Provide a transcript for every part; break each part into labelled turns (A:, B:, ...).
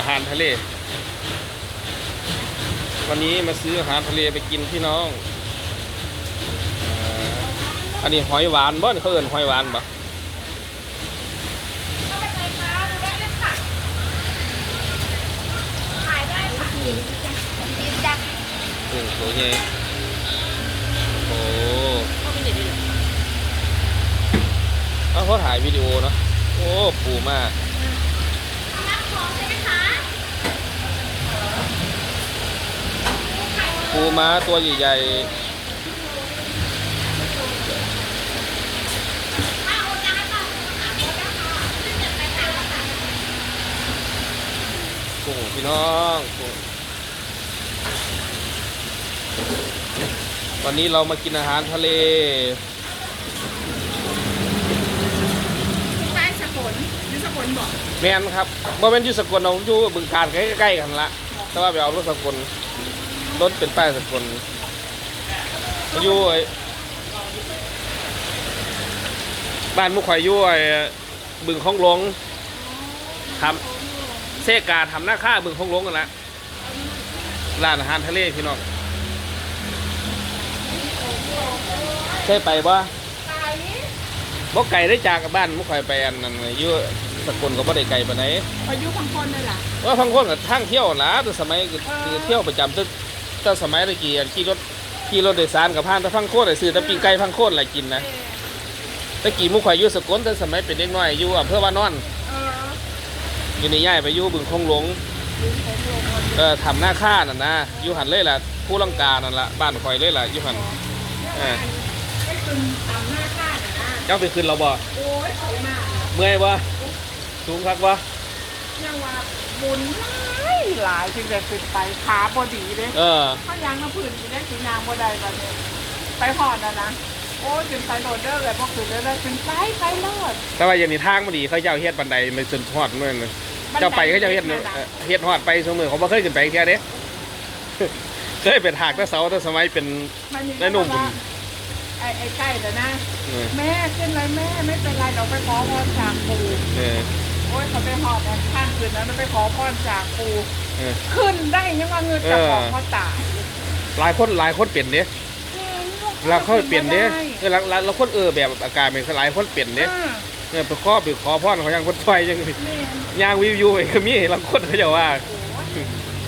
A: อาหารทะเล วันนี้มาซื้ออาหารทะเลไปกินพี่น้องอันนี้หอยหวานบ่นเขาเอินหอยหวานบ่า
B: ยได้ค่ะดีจัง
A: โอ้โหใหญ่โอ้
B: เขาไปเด็ดเลย
A: เอ้เขาถ่ายวิดีโอเนาะ โอ้ ปูมาก
B: รับของใช่ไหมคะ
A: ปูม้าตัวใหญ่
B: ถ้าโอนตังค์ให้ก่อนโอนตังค์ก่อนขึ้นเงินไปทางละค่ะ
A: ๆกุ้งพี่น้องกุ้งวันนี้เรามากินอาหารทะเล
B: ใต้สกุลหรือสกุลบอก
A: แมนครับบ่แม่นอยู่สกลเราอยู่บึงการใกล้ๆกันละแต่ว่าไปเอารถสกล รถเป็นป้ายสกลอยู่ไอ้บ้านมุกข่อยอยู่ไอ้บึงของหลวงทำเซกาทำหน้าค่าบึงของหลวงกันละร้านอาหารทะเลพี่น้องเคยไปบ่
B: ไป
A: บ่ไกลได้จากบ้านมุกข่อยไปอันนั้นอยู่สกลก็บ่ได้ไกลปานใด
B: พายุพังคนเลยล่ะ
A: ว่าพังคนกับทางเที่ยวนะแต่สมัยคือคือเที่ยวประจำตึก แต่สมัยตะกี้อะขี่รถขี่รถโดยสารกับพานแต่พังโคตรไอ้ซื้อแต่ปีงไก่พังโคตรอะไรกินนะตะกี้หมุข่อยอยู่สกลแต่สมัยเป็นเด็กน้อยอยู่อำเภอวานอน
B: เออ
A: อยู่ในย่ายไปอยู่บึงคงหลงเออทำหน้าค่านั่นนะอยู่หันเลยล่ะผู้ลังกานั่นละบ้านข่อยเลยล่ะอยู่หันเออ
B: ได้คืนตามหน้าค่าน่ะนะ
A: เจ้าไปขึ้นเราบ่
B: โอ้ยสวยมาก
A: เมื่อยบ่สูงคักบ่
B: ยังว่าบุญหลาย หลายจึงจะขึ้นไปขาบอดีเลย
A: เออ
B: เขายังมาพื้นอยู่ได้สีนางบ่ได้แบบนี้ไปพอดนะนะโอ้ยขึ้นไปโหลดเดอร์เลยพอขึ้นเดอร์ขึ้นไปไปโลด
A: แต่ว่าอย่างนี้ทางมันดีเขาเจ้าเฮ็ดบันไดไปจนฮอดเมื่อนั้นเจ้าไปเขาเจ้าเฮ็ดเนอะเอ่อเฮ็ดฮอดไปสมือเขาบ่เคยขึ้นไปเที่ยเด้เคยเป็นหากแต่เสาแต่สมัยเป็น
B: มันมี
A: ได้หนุ่ม
B: ว่าไอ้ไอ้ใกล้แต่นะ
A: เออ
B: แม่ขึ้นเลยแม่ไม่เป็นไรเราไปขอพรจากปู่
A: เออ
B: โอ้ยเขาไปหอดกันข้างคืนนั้นไปขอพรจากปู่
A: เออ
B: ขึ้นได้ยังว่าเงินจะของเขาตาย
A: หลายคนหลายคนเปลี่ยนเด้เราเขาเปลี่ยนเด้เออหลายหลายแล้วคนเออแบบอาการเป็นหลายคนเปลี่ยนเด้
B: อ่า
A: เออไปขอไปขอพรเขายังคนไฟยัง
B: แม่
A: ย่างวิวอยู่ไอ้ก็มีหลายคนเขาจะว่า
B: โอ้ย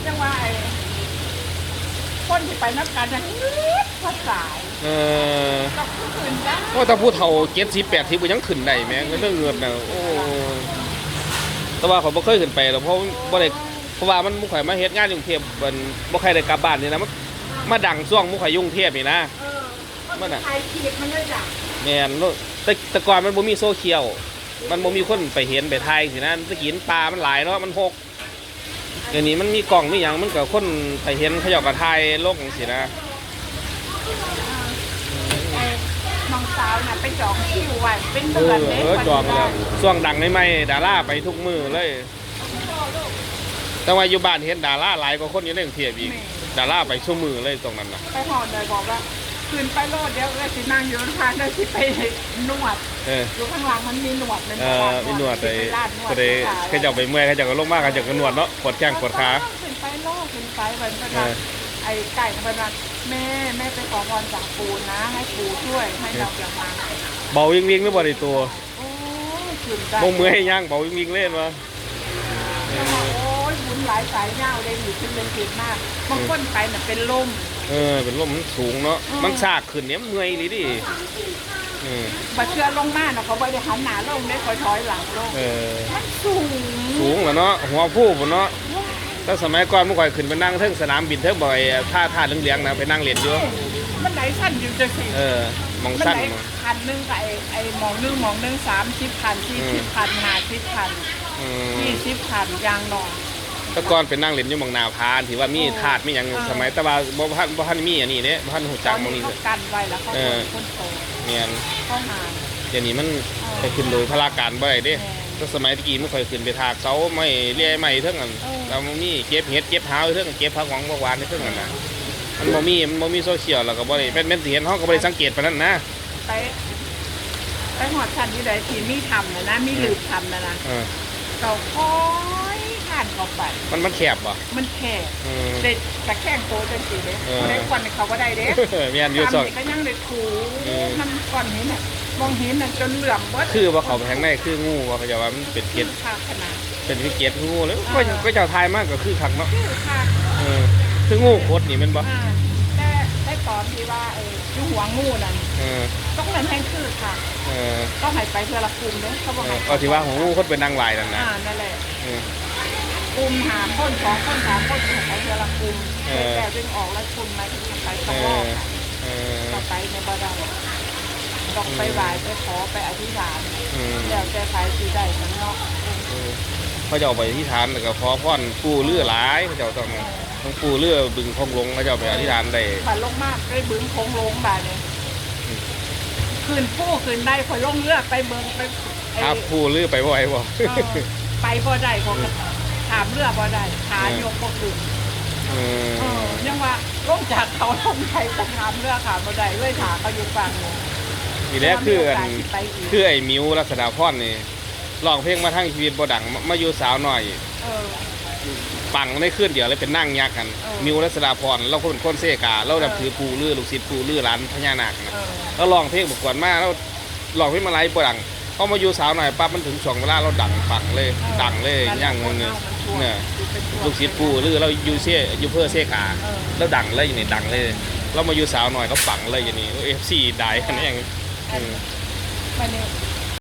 B: ยังว่าไอ้คนที่ไปนับกันนะภาษาย
A: เออ
B: กับผู้อื่นได้
A: ว่าถ้าผู้เฒ่า70 80บ่ยังขึ้นได้แม่งเรื่องเงินน่ะโอ้ แต่ว่าเขาบ่เคยขึ้นไปหรอกเพราะบ่ได้เพราะว่ามันมุข่อยมาเฮ็ดงานอยู่กรุงเทพมันบ่ใครได้กลับบ้านนี่นะมันมาดังช่วงมุข่อยอยู่กรุงเทพนี่นะ
B: เออ
A: มันอะ
B: ไทยขีดมันเลยจ้ะ
A: แม่นโลดแต่แต่ก่อนมันบ่มีโซเชียลมันบ่มีคนไปเห็นไปถ่ายสินะตะกี้มันป่ามันหลายเนาะมันหกเดี๋ยวนี้มันมีกล้องมีหยังมันก็คนไปเห็นเขาเจ้าก็ถ่ายลงจังซี่นะ
B: ไอ้ น้องสาวน่ะไปจองคิวไว้เป็น
A: เอ
B: เดือน
A: อ
B: เลย
A: เออจองแล้วช่วงดังใหม่ๆดาราไปทุกมือเลย แต่ว่าอยู่บ้านเห็นดาราหลายกว่าคนอยู่ในกรุงเทพอีกดาราไปชั่วมือเลยตรงนั้นน่ะ
B: ไปหอดเลยบอกว่าคืนไปโลดเดี๋ยวเลยสินั่งอยู่ทางเลยสิไปนวด
A: เออ
B: อยู่ข้างหลังมันมีหนวดมัน
A: เออมีหนวด
B: ไป
A: ไอ้
B: ร้านนวด
A: ก็ได้
B: ขาย
A: เขาเจะไปเมื่อยเขาเจะก็ลงมากเขาเจะก็นวดเนาะปวดแข้งปวดขา
B: ขึ้นไปโลดขึ้นไปเหมือนกัน
A: เออ
B: ไอ้ไก่เขาเป็นว่าแม่แม่ไปขอพรจากปูนะ ให้ปูช่วยให้เราอย่างมา
A: เบาวิ่งวิ่งไม่บ่ได้ตัว
B: โอ้ยขึ้นได้
A: บ่เมื่อยย่างเบาวิ่งวิ่งเล่นวะ
B: แล้วบอกโอ้ยบุญหลายสายเงาเลยอยู่ขึ้นเป็นผิดมากบางคนไปน่ะเป็นลม
A: เออ เป็นลมมันสูงเนาะ
B: อืม
A: มันซากขึ้นเนี่ยมันเมื่อยเลยดิเออ
B: บัดเชือลงมาเนาะเขาบริหารหนาลงได้คอยถอยหลังลง
A: เออ
B: มันสูง
A: สูงแล้วเนาะหัวผู้พุ่นเนาะ แต่สมัยก่อนเมื่อก่อนขึ้นไปนั่งเทิงสนามบินเทิงบ่อยท่าท่าเหลืองๆนะไปนั่งเล่นอยู่
B: มันไหนสั้นอยู่จะสิ
A: เออมอง
B: มัน
A: สั้น
B: ไหน
A: มา
B: พันหนึ่งกับไอ้ไอ้หมองหนึ่งหมองหนึ่งสามสิบพันสี่สิบพันห้าสิบพัน
A: อืม
B: ยี่สิบพันยางหนอน
A: แต่ก่อนเป็นนั่งเล่นอยู่หมองนาพานที่ว่ามีถาดมีหยัง
B: เออ
A: สมัยแต่ว่าบ่ทันบ่ทันมีอันนี้เด้บ่ทันหู
B: ต
A: จั
B: อกน
A: หมอง
B: นี้
A: นี้
B: เขา
A: เลย
B: กันไว้แล้วเขา
A: เออ
B: คนโต
A: เมียน
B: เข้าหา
A: เดี๋ยวนี้มัน
B: เออ
A: ไปขึ้นโดยพลาการบ่ได้เด้
B: แม่
A: ก็สมัยตะกี้ไม่ค่อยขึ้นไปทากเสาไม่เลี้ยไม่เท่านั้น
B: เออ
A: เราบ่มีเก็บเห็ดเก็บหาวเท่านั้นเก็บผักหวังผักหวานเท่านั้นนะมันบ่มีมันบ่มีโซเชียลแล้วก็บ่ได้เป็นเป็นสิเห็นเฮาก็บ่ได้สังเกตปานนั้นนะ
B: ไปไปหอดชันที่ใดที่มีทำนะนะมีหลืบทำนะนะ
A: เออ
B: เราคอยถ่ายานเข้าไป
A: มันมันแคบบ่
B: มันแคบ
A: อืม
B: เด็ดตะแคงโตจังสีเด้
A: เออ
B: ได้ควันเขาก็ได้เด้
A: แม่นอยู่
B: ตาม
A: ซอก
B: นี่ก็ยังได้ถู
A: เออ
B: มันก่อนนี้น่ะ มองเห็นน่ะจนเหลื่อมเบิด
A: คือว่าเขาไปทางในคืองูว่าเขาจะว่ามันเป็นเก
B: คื
A: ล็ด
B: อค่าขนาด
A: เป็นคือเกล็ดงูแล้ว
B: อ่า
A: ก็ก็เจ้าทายมากก็คือคักเนาะ
B: คือค่า
A: เออคืองูโคตรนี่แม่นบ่
B: อ่าแต่ได้ตอนที่ว่าเอออยู่หัวงูนั่น
A: เออ
B: ต้องนั้นแห้งคือค่ะ
A: เออ
B: ต้องให้ไปเพื่อละกลุ่มเด้เขาบอก
A: เอ
B: ให้
A: อเอาที่ว่าของงูโคตรเป็นนางลายนั่นนะ
B: อ่านั่นแหละ
A: เออ ก
B: ลุ่มหาคนสองคนสามคนให้ไปเพื่อละกลุ่ม
A: เออ
B: แต่ดึงออกแล้วคุณมาถึงจะไป
A: เอ
B: ต้องรอ
A: อ
B: ดค่ะ
A: เออ
B: ต่อไปในบ่ได้ ต้องไปไหว้ไปขอไปอธิษฐาน
A: อืม
B: แล้วแต่ใครสิได้ทั้งเนาะ
A: เขาจะเอาไปที่ฐานแล้วก็ขอพรปู่เลือหลายเขาจะเอาต้องต้องปู่เลือบึงคงลงเขาจะเอาไปอธิษฐานได้
B: ผ่านลงมากได้บึงโค้งลงบาดเนี่ยคืนผู้คืนได้คอยลงเรือไปเมืองไปไอ้
A: ครับปู่เลือไปบ่ไหวบ่
B: เออไปบ่ได้ของถามเรือบ่ได้ขายกบ่ขึ้น
A: เอ
B: เอ
A: อ
B: อยังว่าลงจากเขาลงไปจะถามเรือขาบ่ได้เลยถาเขาอยู่ฝั่งนึง
A: ทีแรกคืออัน
B: มีโกาสสิไปอีก
A: คือไอ้มิวลักษณะพรนี่ร้องเพลงมาทั้งชีวิตบ่ดังมามาอยู่สาวหน่อย
B: เออ
A: ปังได้ขึ้นเดียวเลยเป็นนั่งยักษ์กัน
B: เออ
A: มิวลักษณะพรเราคนคนเสกาเราดับถือปูลือลูกศิษย์ปูลือร้านพญานาคนะ
B: เออ
A: แล้วร้องเพลงประกวดมาแล้วร้องเพลงมาไล่บ่ดังพอมาอยู่สาวหน่อยปั๊บมันถึงช่วงเวลาเราดังปังเลยดังเลยย่างงงเนี่ยเนี่ยลูกศิษย์ปูลือเราอยู่เสอยู่เพื่อเสกา
B: เออ
A: แล้วดังเลยอย่างนี้ดังเลย เรามาอยู่สาวหน่อยเขาปังเลยอย่างนี้เอฟซีได้คะแนนอืม
B: มันนี่